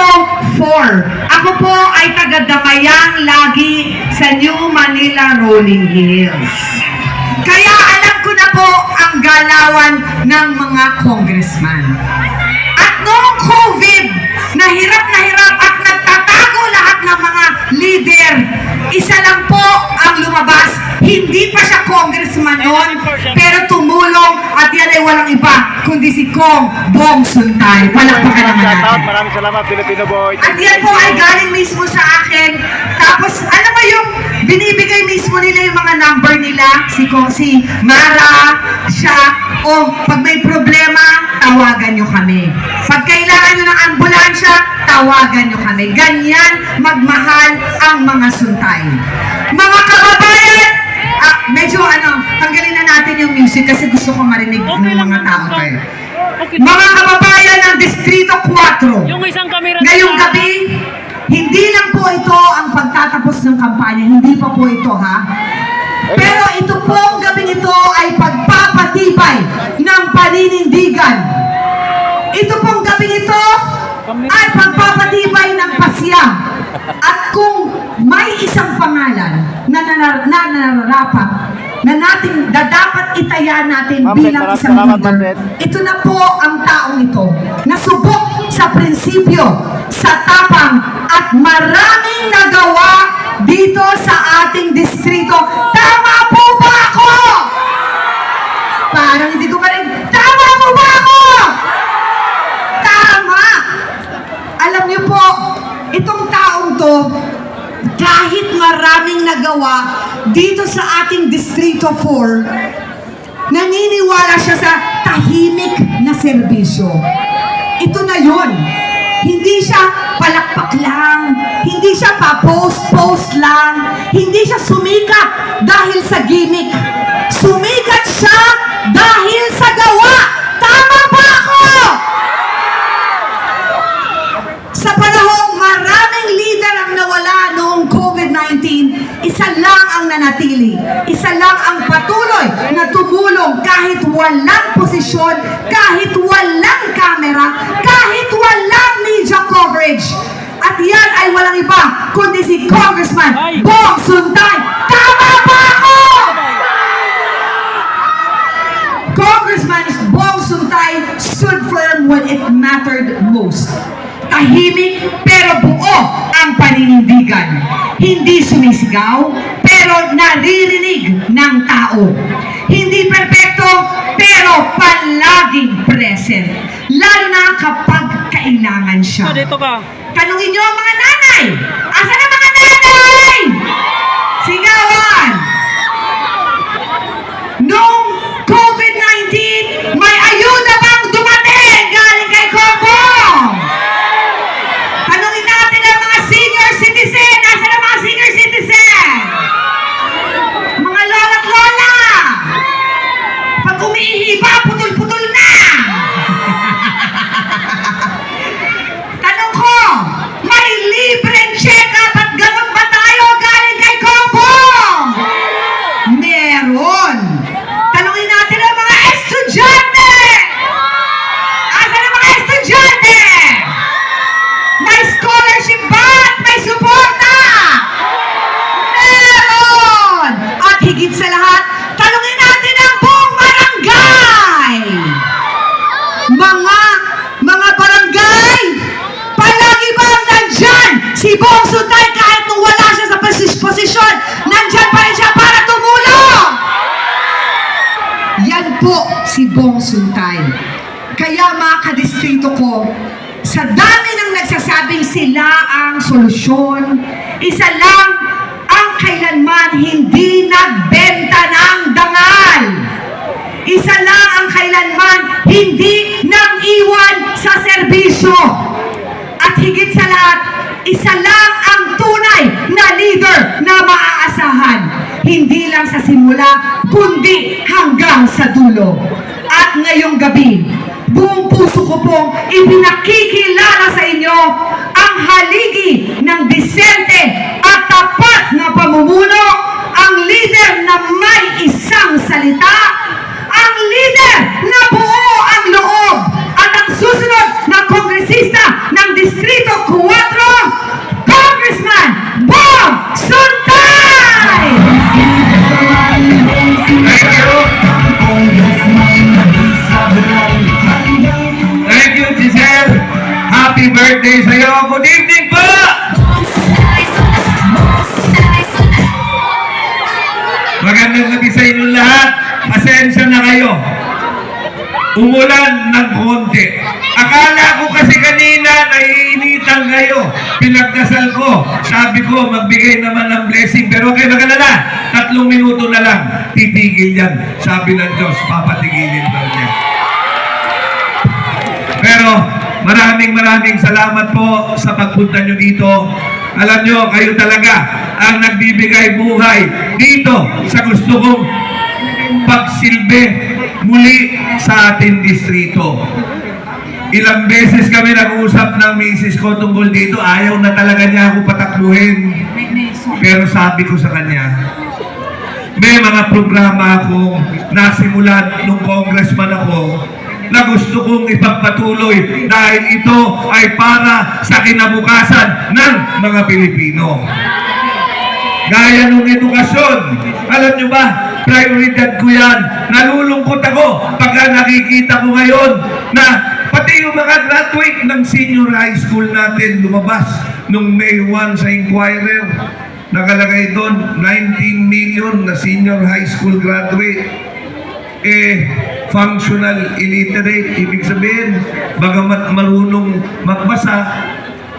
Distrito 4. Ako po ay taga Damayang lagi sa New Manila Rolling Hills. Kaya alam ko na po ang galawan ng mga congressman. At noong COVID, nahirap na hirap at nagtatago lahat ng mga leader. Isa lang po ang lumabas. Hindi pa siya congressman noon, pero tumulong at yan ay walang iba, kundi si Kong Bong Suntay. Palakpakan naman natin. maraming salamat Filipino boy. At yan po ay galing mismo sa akin. Tapos, alam mo yung binibigay mismo nila yung mga number nila, si, Ko- si Mara, siya, o pag may problema, tawagan nyo kami. Tawagan nyo kami. Ganyan magmahal ang mga suntay. Mga kababayan, ah, medyo ano, tanggalin na natin yung music kasi gusto ko marinig ng mga tao tayo. Okay. Mga kababayan ng Distrito 4, Yung isang Ngayong gabi, hindi lang po ito ang pagtatapos ng kampanya, hindi pa po ito ha. Pero ito pong gabing ito ay pagpapatibay ng paninindigan. Ito pong gabing ito ay pagpapatibay ng pasya. At kung may isang pangalan na, nanar- na nararapat na natin na dapat itaya natin Ma'am bilang maraming isang salamat, leader, ito na po ang taong ito. Nasubok sa prinsipyo, sa tapang, at maraming nagawa dito sa ating distrito. Tama po ba ako? Parang hindi ko pa rin, tama po ba ako? Tama! Alam niyo po, itong taong to, kahit maraming nagawa dito sa ating Distrito 4, naniniwala siya sa tahimik na serbisyo. Ito na yon. Hindi siya palakpak lang, hindi siya pa-post-post lang, hindi siya sumikat dahil sa gimmick. Sumikat siya dahil sa gawa. Tama ba ako? Sa panahong maraming leader ang nawala noong COVID-19, isa lang ang nanatili. Isa lang ang patuloy na tumulong kahit walang posisyon, kahit walang camera, kahit walang media coverage. At yan ay walang iba, kundi si Congressman. Bong Suntay. Tama ba ako? Congressman Bong Suntay stood firm when it mattered most. Tahimik pero buo ang paninindigan. Hindi sumisigaw pero naririnig ng tao. Hindi perpekto pero palaging present. Lalo na kapag kailangan siya. Ah, dito ka. Tanungin niyo ang mga nanay. Asa na mga nanay? Sigawan! Noong COVID-19, may ayuda bang dumating galing kay Kongkong? Tanungin natin ang mga senior citizen. Asa na mga senior citizen? Mga lola at lola. Pag umiihiba, putol-putol na. Tanong ko, may libreng check-up at gamot ba tayo galing kay Kongkong? Meron. Tanungin natin ang mga estudyante. Asan ang mga estudyante? May scholarship ba at may suporta? Meron! At higit sa lahat, tanungin natin ang buong barangay! Mga, mga barangay! Palagi ba ang nandyan? Si Bong Sutay kahit nung wala siya sa posis- posisyon, nandyan pa rin siya para tumulong! Yan po si Bong Suntay. Kaya mga kadistrito ko, sa dami ng nagsasabing sila ang solusyon, isa lang ang kailanman hindi nagbenta ng dangal. Isa lang ang kailanman hindi nang iwan sa serbisyo. At higit sa lahat, isa lang ang tunay na leader na maaasahan. hindi lang sa simula, kundi hanggang sa dulo. At ngayong gabi, buong puso ko pong ipinakikilala sa inyo ang haligi ng disente at tapat na pamumuno, Good evening po! Magandang gabi sa inyo lahat. Pasensya na kayo. Umulan ng konti. Akala ko kasi kanina naiinitan kayo. Pinagdasal ko. Sabi ko, magbigay naman ng blessing. Pero kayo magalala. Tatlong minuto na lang. Titigil yan. Sabi ng Diyos, papatigilin daw niya. Pero maraming maraming salamat po sa pagpunta nyo dito. Alam nyo, kayo talaga ang nagbibigay buhay dito sa gusto kong pagsilbi muli sa ating distrito. Ilang beses kami nag-usap ng misis ko tungkol dito. Ayaw na talaga niya ako patakluhin. Pero sabi ko sa kanya, may mga programa akong nasimulan nung congressman ako na gusto kong ipagpatuloy dahil ito ay para sa kinabukasan ng mga Pilipino. Gaya ng edukasyon. Alam nyo ba, prioridad ko yan. Nalulungkot ako pagka nakikita ko ngayon na pati yung mga graduate ng senior high school natin lumabas nung May 1 sa Inquirer. Nakalagay doon, 19 million na senior high school graduate. Eh, functional illiterate, ibig sabihin, bagamat marunong magbasa,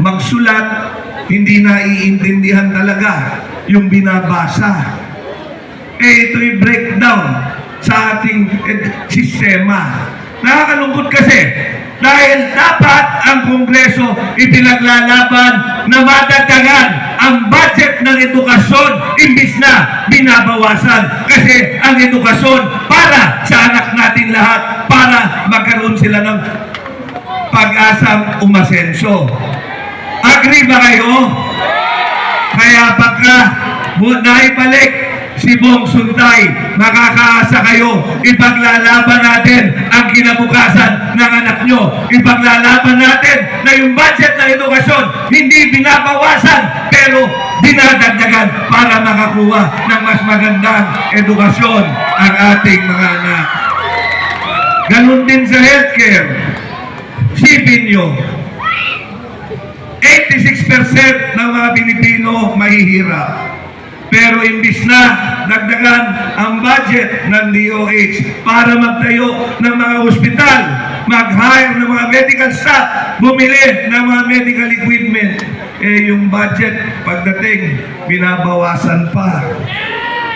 magsulat, hindi naiintindihan talaga yung binabasa. Eh, ito'y breakdown sa ating ed- sistema. Nakakalungkot kasi dahil dapat ang Kongreso ipinaglalaban na madagdagan ang budget ng edukasyon imbis na binabawasan. Kasi ang edukasyon para sa anak natin lahat, para magkaroon sila ng pag-asang umasenso. Agree ba kayo? Kaya pagka naibalik si Bong Suntay, makakaasa kayo, ipaglalaban natin ang kinabukasan ng anak nyo. Ipaglalaban natin na yung budget ng edukasyon hindi binabawasan, pero dinadagdagan para makakuha ng mas magandang edukasyon ang ating mga anak. Ganon din sa healthcare. Sipin nyo, 86% ng mga Pilipino mahihirap. Pero imbis na dagdagan ang budget ng DOH para magtayo ng mga ospital, mag-hire ng mga medical staff, bumili ng mga medical equipment, eh yung budget pagdating, binabawasan pa.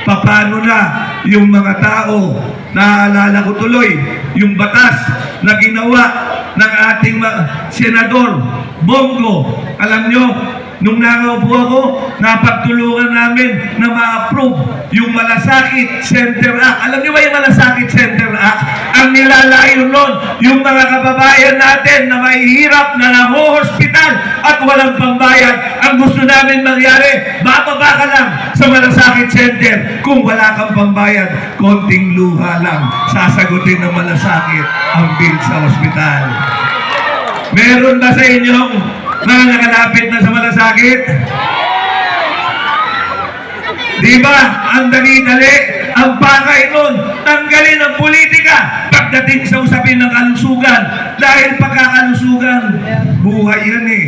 Paano na yung mga tao, naaalala ko tuloy, yung batas na ginawa ng ating senador, Bongo. Alam nyo, nung nakaupo ako, napagtulungan namin na ma-approve yung Malasakit Center Act. Alam nyo ba yung Malasakit Center Act? Ang nilalayo nun, yung mga kababayan natin na mahihirap na naho-hospital at walang pambayad. Ang gusto namin mangyari, bababa ka lang sa Malasakit Center. Kung wala kang pambayad, konting luha lang. Sasagutin ng Malasakit ang bill sa ospital. Meron ba sa inyong mga nakalapit na sa malasakit? Di ba? Ang dali-dali, ang pakay nun, tanggalin ang politika pagdating sa usapin ng kalusugan. Dahil pagkakalusugan, buhay yan eh.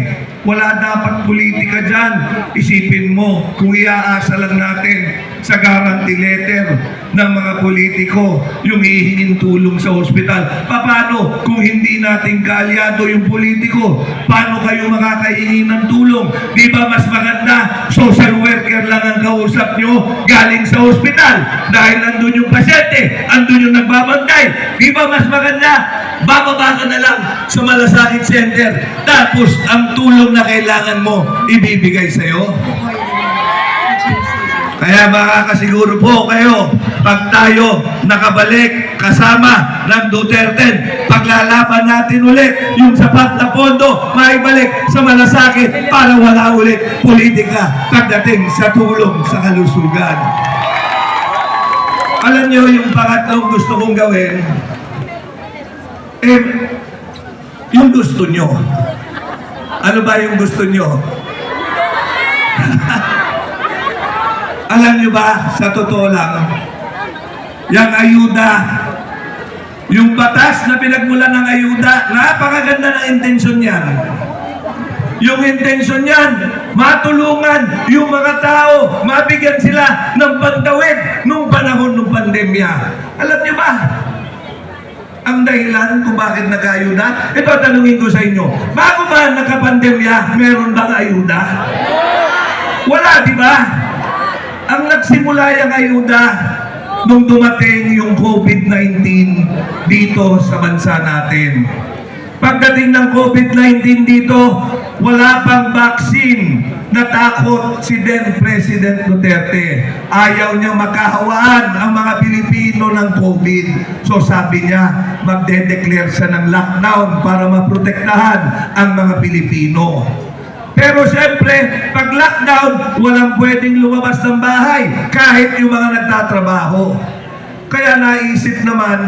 Wala dapat politika dyan. Isipin mo, kung iaasa lang natin sa guarantee letter ng mga politiko yung hihingin tulong sa ospital. Paano kung hindi natin kaalyado yung politiko? Paano kayo makakahingi ng tulong? Di ba mas maganda social worker lang ang kausap nyo galing sa ospital? Dahil nandun yung pasyente, andun yung nagbabantay. Di ba mas maganda? Bababa ka na lang sa malasakit center. Tapos ang tulong na kailangan mo ibibigay sa'yo. Kaya makakasiguro po kayo, pag tayo nakabalik kasama ng Duterte, paglalaban natin ulit yung sapat na pondo, maibalik sa malasakit para wala ulit politika pagdating sa tulong sa kalusugan. Alam niyo yung pangatlong gusto kong gawin, eh, yung gusto nyo. Ano ba yung gusto nyo? Alam nyo ba, sa totoo lang, yung ayuda, yung batas na pinagmula ng ayuda, napakaganda ng intensyon yan. Yung intensyon yan, matulungan yung mga tao, mabigyan sila ng pantawid nung panahon ng pandemya. Alam niyo ba, ang dahilan kung bakit nag-ayuda? Ito, tanungin ko sa inyo, bago ba nagka-pandemya, meron bang ayuda? Wala, di ba? Nagsimula yung ayuda nung dumating yung COVID-19 dito sa bansa natin. Pagdating ng COVID-19 dito, wala pang vaccine. Natakot si then President Duterte. Ayaw niya makahawaan ang mga Pilipino ng COVID. So sabi niya, magde-declare siya ng lockdown para maprotektahan ang mga Pilipino. Pero siyempre, pag lockdown, walang pwedeng lumabas ng bahay kahit yung mga nagtatrabaho. Kaya naisip naman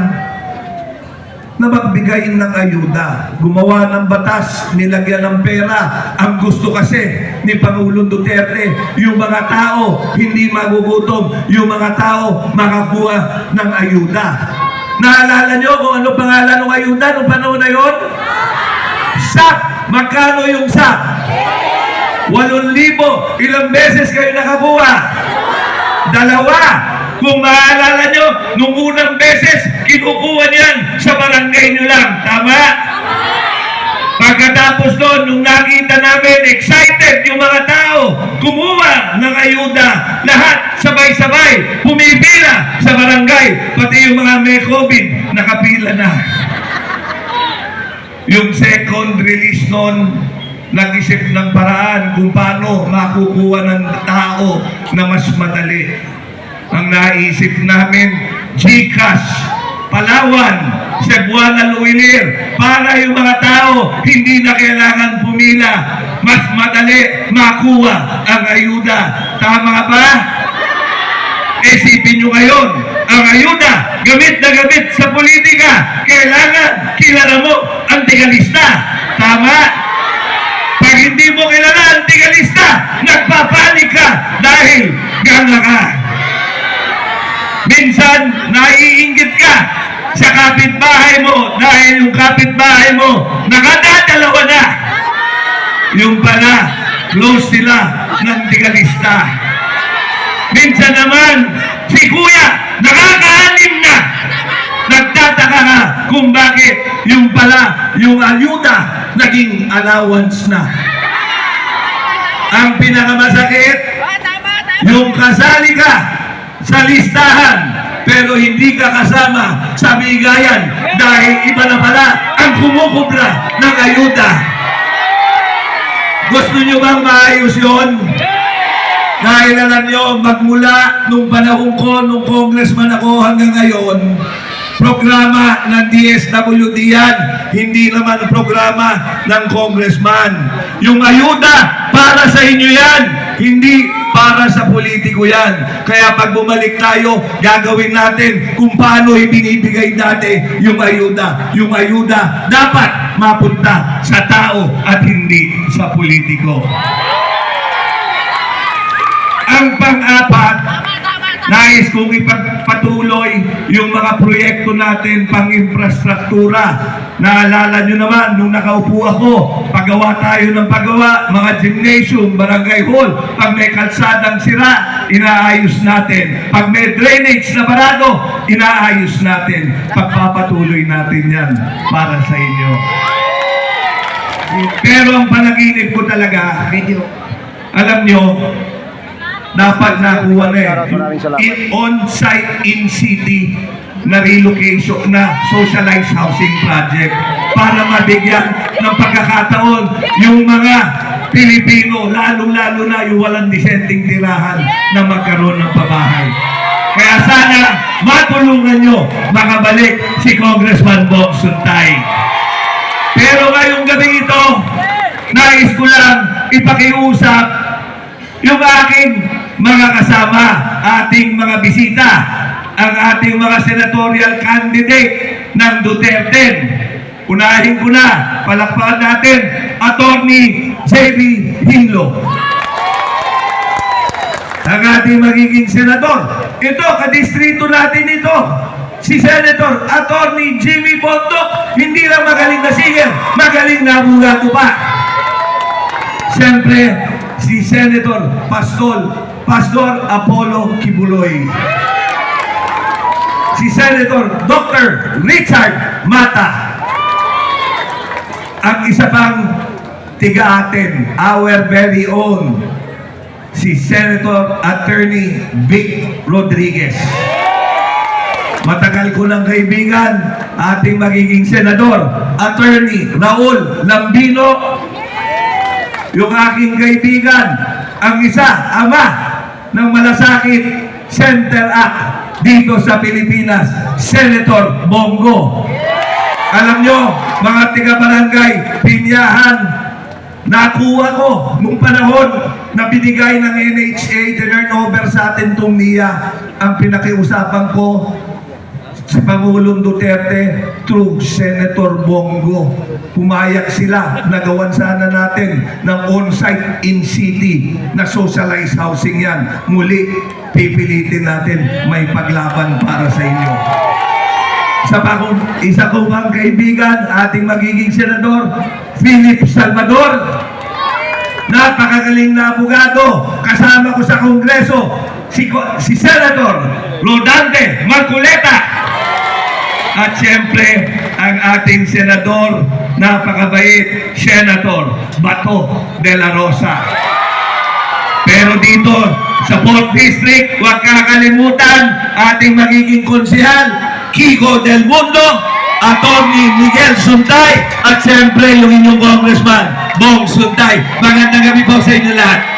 na magbigay ng ayuda. Gumawa ng batas, nilagyan ng pera. Ang gusto kasi ni Pangulong Duterte, yung mga tao hindi magugutom, yung mga tao makakuha ng ayuda. Naalala nyo kung ano pangalan ng ayuda nung panahon na yon? SAP! Magkano yung SAP? Walong libo. Ilang beses kayo nakakuha? Dalawa. Kung maalala nyo, nung unang beses, kinukuha niyan sa barangay nyo lang. Tama? Pagkatapos doon, nung nakita namin, excited yung mga tao, kumuha ng ayuda, lahat sabay-sabay, pumipila sa barangay, pati yung mga may COVID, nakapila na. Yung second release noon, nag-isip ng paraan kung paano makukuha ng tao na mas madali. Ang naisip namin, GCash, Palawan, Cebuana Luilir, para yung mga tao hindi na kailangan pumila, mas madali makuha ang ayuda. Tama ba? Isipin nyo ngayon, ang ayuda, gamit na gamit sa politika, kailangan kilala mo ang tigalista. Tama? Hindi mo kilala ang tigalista, nagpapanik ka dahil ganga ka. Minsan, naiinggit ka sa kapitbahay mo dahil yung kapitbahay mo nakadadalawa na. Yung pala, close sila ng tigalista. Minsan naman, si kuya, nakakaanim na. Nagtataka ka kung bakit yung pala, yung ayuda, naging allowance na. Ang pinakamasakit, yung kasali ka sa listahan, pero hindi ka kasama sa bigayan dahil iba na pala ang kumukubra ng ayuda. Gusto nyo bang maayos yon? Dahil alam nyo, magmula nung panahon ko, nung congressman ako hanggang ngayon, programa ng DSWD yan, hindi naman programa ng congressman. Yung ayuda, para sa inyo yan, hindi para sa politiko yan. Kaya pag bumalik tayo, gagawin natin kung paano ibinibigay dati yung ayuda. Yung ayuda dapat mapunta sa tao at hindi sa politiko. Ang pang-apat, nais kong ipagpatuloy yung mga proyekto natin pang infrastruktura. Naalala nyo naman, nung nakaupo ako, paggawa tayo ng paggawa, mga gymnasium, barangay hall, pag may kalsadang sira, inaayos natin. Pag may drainage na barado, inaayos natin. Pagpapatuloy natin yan para sa inyo. Pero ang panaginip ko talaga, alam nyo, dapat nakuha na eh. Maraming salamat. In, on-site in city na relocation na socialized housing project para mabigyan ng pagkakataon yung mga Pilipino, lalong-lalo na yung walang disenteng tirahan na magkaroon ng pabahay. Kaya sana matulungan nyo makabalik si Congressman Bong Suntay. Pero ngayong gabi ito, nais ko lang ipakiusap yung aking mga kasama, ating mga bisita, ang ating mga senatorial candidate ng Duterte. Unahin ko na, palakpakan natin, Attorney J.B. Hinlo. Ang ating magiging senador. Ito, kadistrito natin ito. Si Senator Attorney Jimmy Bondoc, hindi lang magaling na singer, magaling na abogado pa. Siyempre, si Senator Pastol, Pastor Apollo Kibuloy. Si Senator Dr. Richard Mata. Ang isa pang tiga atin, our very own, si Senator Attorney Vic Rodriguez. Matagal ko ng kaibigan, ating magiging senador, Attorney Raul Lambino, yung aking kaibigan, ang isa, ama ng Malasakit Center Act dito sa Pilipinas, Senator Bongo. Alam nyo, mga tiga-barangay, pinyahan, nakuha ko nung panahon na binigay ng NHA, turn over sa atin itong ang pinakiusapan ko si Pangulong Duterte through Senator Bongo. Pumayag sila, nagawan sana natin ng on-site in city na socialized housing yan. Muli, pipilitin natin may paglaban para sa inyo. Sa bagong, isa ko pang kaibigan, ating magiging senador, Philip Salvador. Napakagaling na abogado. Kasama ko sa kongreso, si, si Senator Rodante Marculeta. At siyempre, ang ating senador, napakabait, Senator Bato de la Rosa. Pero dito, sa 4th District, huwag kakalimutan ating magiging konsihal, Kiko Del Mundo, Attorney Miguel Suntay, at siyempre yung inyong congressman, Bong Suntay. Magandang gabi po sa inyo lahat.